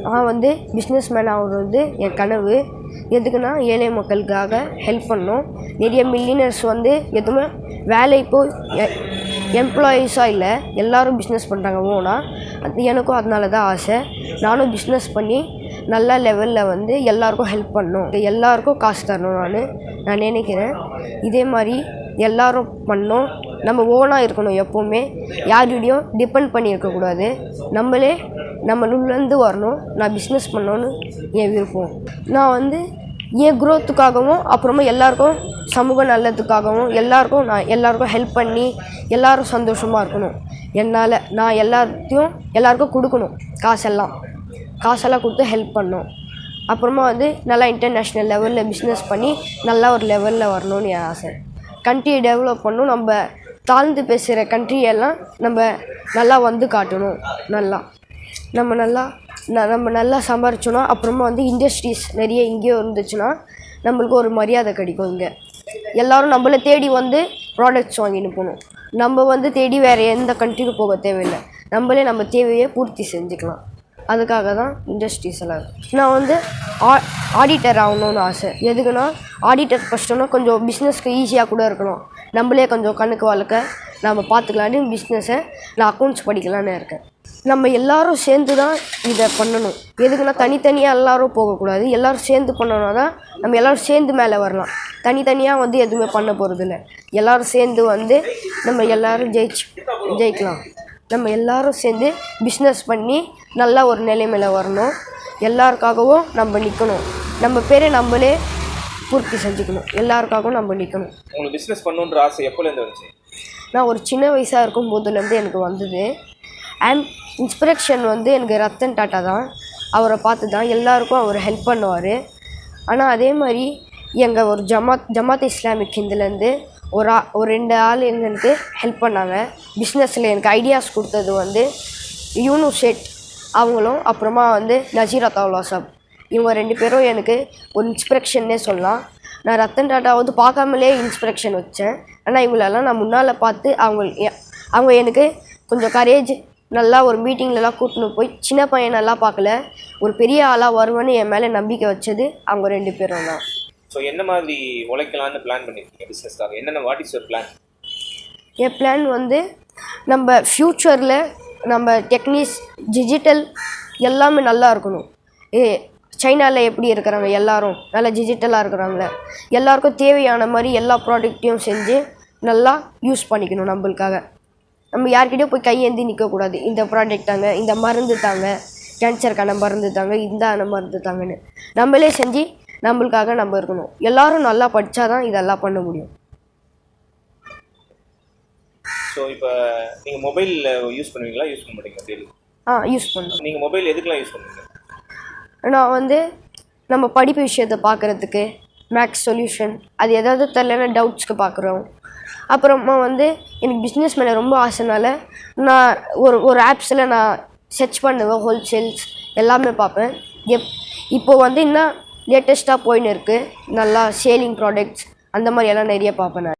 நான் வந்து business man ஆகிறது என் கனவு. எதுக்குன்னா ஏழை மக்களுக்காக ஹெல்ப் பண்ணணும் நிறைய மில்லியனர்ஸ் வந்து எதுவுமே வேலை இப்போது எம்ப்ளாயீஸாக இல்லை. எல்லோரும் பிஸ்னஸ் பண்ணுறாங்க ஓனாக அது எனக்கும் அதனால தான் ஆசை. நானும் பிஸ்னஸ் பண்ணி நல்ல லெவலில் வந்து எல்லாருக்கும் ஹெல்ப் பண்ணணும் எல்லாருக்கும் காசு தரணும் நான். நான் நினைக்கிறேன். இதே மாதிரி எல்லோரும் பண்ணோம். நம்ம ஓனாக இருக்கணும் எப்போவுமே. யார்கிட்டையும் டிபெண்ட் பண்ணி இருக்கக்கூடாது நம்மளே நம்ம உள்ளேருந்து வரணும். நான் பிஸ்னஸ் பண்ணணும்னு என் விருப்பம். நான் வந்து என் குரோத்துக்காகவும் அப்புறமா எல்லாருக்கும் சமூக நல்லதுக்காகவும் எல்லாருக்கும் நான் எல்லாருக்கும் ஹெல்ப் பண்ணி எல்லோரும் சந்தோஷமாக இருக்கணும். என்னால் நான் எல்லாத்தையும் எல்லாருக்கும் கொடுக்கணும். காசெல்லாம். காசெல்லாம் கொடுத்து ஹெல்ப் பண்ணும் அப்புறமா வந்து நல்லா இன்டர்நேஷ்னல் லெவலில் பிஸ்னஸ் பண்ணி நல்லா ஒரு லெவலில் வரணும்னு என் ஆசை. கண்ட்ரியை டெவலப் பண்ணணும். நம்ம தாழ்ந்து பேசுகிற கண்ட்ரியெல்லாம் நம்ம நல்லா வந்து காட்டணும் நல்லா. நம்ம நல்லா ந- நம்ம நல்லா சம்பாரிச்சோன்னா அப்புறமா வந்து இண்டஸ்ட்ரீஸ் நிறைய இங்கேயோ இருந்துச்சுன்னா நம்மளுக்கு ஒரு மரியாதை கிடைக்கும் இங்கே. எல்லோரும் நம்மளை தேடி வந்து ப்ராடக்ட்ஸ் வாங்கின்னு போகணும். நம்ம வந்து தேடி வேறு எந்த கண்ட்ரிக்கும் போக தேவையில்லை. நம்மளே நம்ம தேவையை பூர்த்தி செஞ்சுக்கலாம். அதுக்காக தான் இண்டஸ்ட்ரீஸ் எல்லாம் நான் வந்து ஆ ஆடிட்டர் ஆகணும்னு ஆசை. எதுக்குன்னா ஆடிட்டர் ஃபஸ்ட்டுனா கொஞ்சம் பிஸ்னஸ்க்கு ஈஸியாக கூட இருக்கணும். நம்மளே கொஞ்சம் கணக்கு வழக்க நம்ம பார்த்துக்கலான்னு பிஸ்னஸை நான் அக்கௌண்ட்ஸ் படிக்கலான்னு இருக்கேன். நம்ம எல்லாரும் சேர்ந்து தான் இதை பண்ணணும். எதுக்குன்னா தனித்தனியாக எல்லாரும் போகக்கூடாது. எல்லாரும் சேர்ந்து பண்ணோன்னா தான் நம்ம எல்லாரும் சேர்ந்து மேலே வரலாம். தனித்தனியாக வந்து எதுவுமே பண்ண போகிறதில்ல எல்லாரும் சேர்ந்து வந்து நம்ம எல்லாரும் ஜெயிச்சு ஜெயிக்கலாம். நம்ம எல்லாரும் சேர்ந்து பிஸ்னஸ் பண்ணி நல்ல ஒரு நிலைமையில வரணும். எல்லாருக்காகவும் நம்ம நிற்கணும் நம்ம பேரை நம்மளே பூர்த்தி செஞ்சுக்கணும். எல்லாருக்காகவும் நம்ம நிற்கணும் உங்களுக்கு பிஸ்னஸ் பண்ணணுன்ற ஆசை எப்போலேருந்து வந்துச்சு? நான் ஒரு சின்ன வயசாக இருக்கும் போதுலேருந்து எனக்கு வந்தது. அண்ட் இன்ஸ்பிரேஷன் வந்து எனக்கு ரத்தன் டாட்டா தான். அவரை பார்த்து தான் எல்லாருக்கும் அவர் ஹெல்ப் பண்ணுவார். ஆனால் அதே மாதிரி எங்கள் ஒரு ஜமாத் ஜமாத் இஸ்லாமிக் ஹிந்துலேருந்து ஒரு ஆ ஒரு ரெண்டு ஆள் எங்களுக்கு ஹெல்ப் பண்ணாங்க. பிஸ்னஸில் எனக்கு ஐடியாஸ் கொடுத்தது வந்து யூனு ஷேட் அவங்களும் அப்புறமா வந்து நசீரா தவுலா சாப் இவங்க ரெண்டு பேரும் எனக்கு ஒரு இன்ஸ்பிரேஷன்னே சொல்லலாம். நான் ரத்தன் டாட்டா வந்து பார்க்காமலே இன்ஸ்பிரேஷன் வச்சேன். ஆனால் இவங்களெல்லாம் நான் முன்னால் பார்த்து அவங்க அவங்க எனக்கு கொஞ்சம் கரேஜ் நல்லா ஒரு மீட்டிங்லலாம் கூட்டின்னு போய் சின்ன பையனெல்லாம் பார்க்கல. ஒரு பெரிய ஆளாக வருவேன்னு என் மேலே நம்பிக்கை வச்சது அவங்க ரெண்டு பேரும் தான். ஸோ என்ன மாதிரி உழைக்கலாம்னு பிளான் பண்ணியிருக்கீங்க பிஸ்னஸ்க்காக என்னென்ன வாட் இஸ் யுவர் பிளான் என் பிளான் வந்து நம்ம ஃப்யூச்சரில் நம்ம டெக்னிக்ஸ் டிஜிட்டல் எல்லாமே நல்லா இருக்கணும். ஏ சைனாவில் எப்படி இருக்கிறாங்க எல்லாரும் நல்லா டிஜிட்டலாக இருக்கிறாங்கள எல்லாருக்கும் தேவையான மாதிரி எல்லா ப்ராடக்ட்டையும் செஞ்சு நல்லா யூஸ் பண்ணிக்கணும் நம்மளுக்காக. நம்ம யார்கிட்டயும் போய் கையேந்தி நிற்கக்கூடாது இந்த ப்ராடக்ட் தாங்க இந்த மருந்து தாங்க கேன்சருக்கான மருந்து தாங்க இந்த மருந்து தாங்கன்னு. நம்மளே செஞ்சு நம்மளுக்காக நம்ம இருக்கணும். எல்லாரும் நல்லா படித்தா தான் இதெல்லாம் பண்ண முடியும். ஸோ இப்போ நீங்கள் மொபைல் யூஸ் பண்ணுவீங்களா? யூஸ் பண்ண மாட்டீங்களா? டெய்லி ஆ யூஸ் பண்ணணும் நீங்கள் மொபைல் எதுக்கெலாம் யூஸ் பண்ணுவீங்க? நான் வந்து நம்ம படிப்பு விஷயத்தை பார்க்குறதுக்கு மேக்ஸ் சொல்யூஷன் அது ஏதாவது தெரிலனா டவுட்ஸ்க்கு பார்க்குறோம் அப்புறமா வந்து எனக்கு பிஸ்னஸ் மேலே ரொம்ப ஆசைனால நான் ஒரு ஒரு ஆப்ஸில் நான் சர்ச் பண்ணுவேன் ஹோல்சேல்ஸ் எல்லாமே பார்ப்பேன். எப் இப்போ வந்து இன்னும் லேட்டஸ்ட்டாக போயின்னு இருக்குது நல்லா சேலிங் ப்ராடக்ட்ஸ் அந்த மாதிரியெல்லாம் நிறைய பார்ப்பேன் நான்.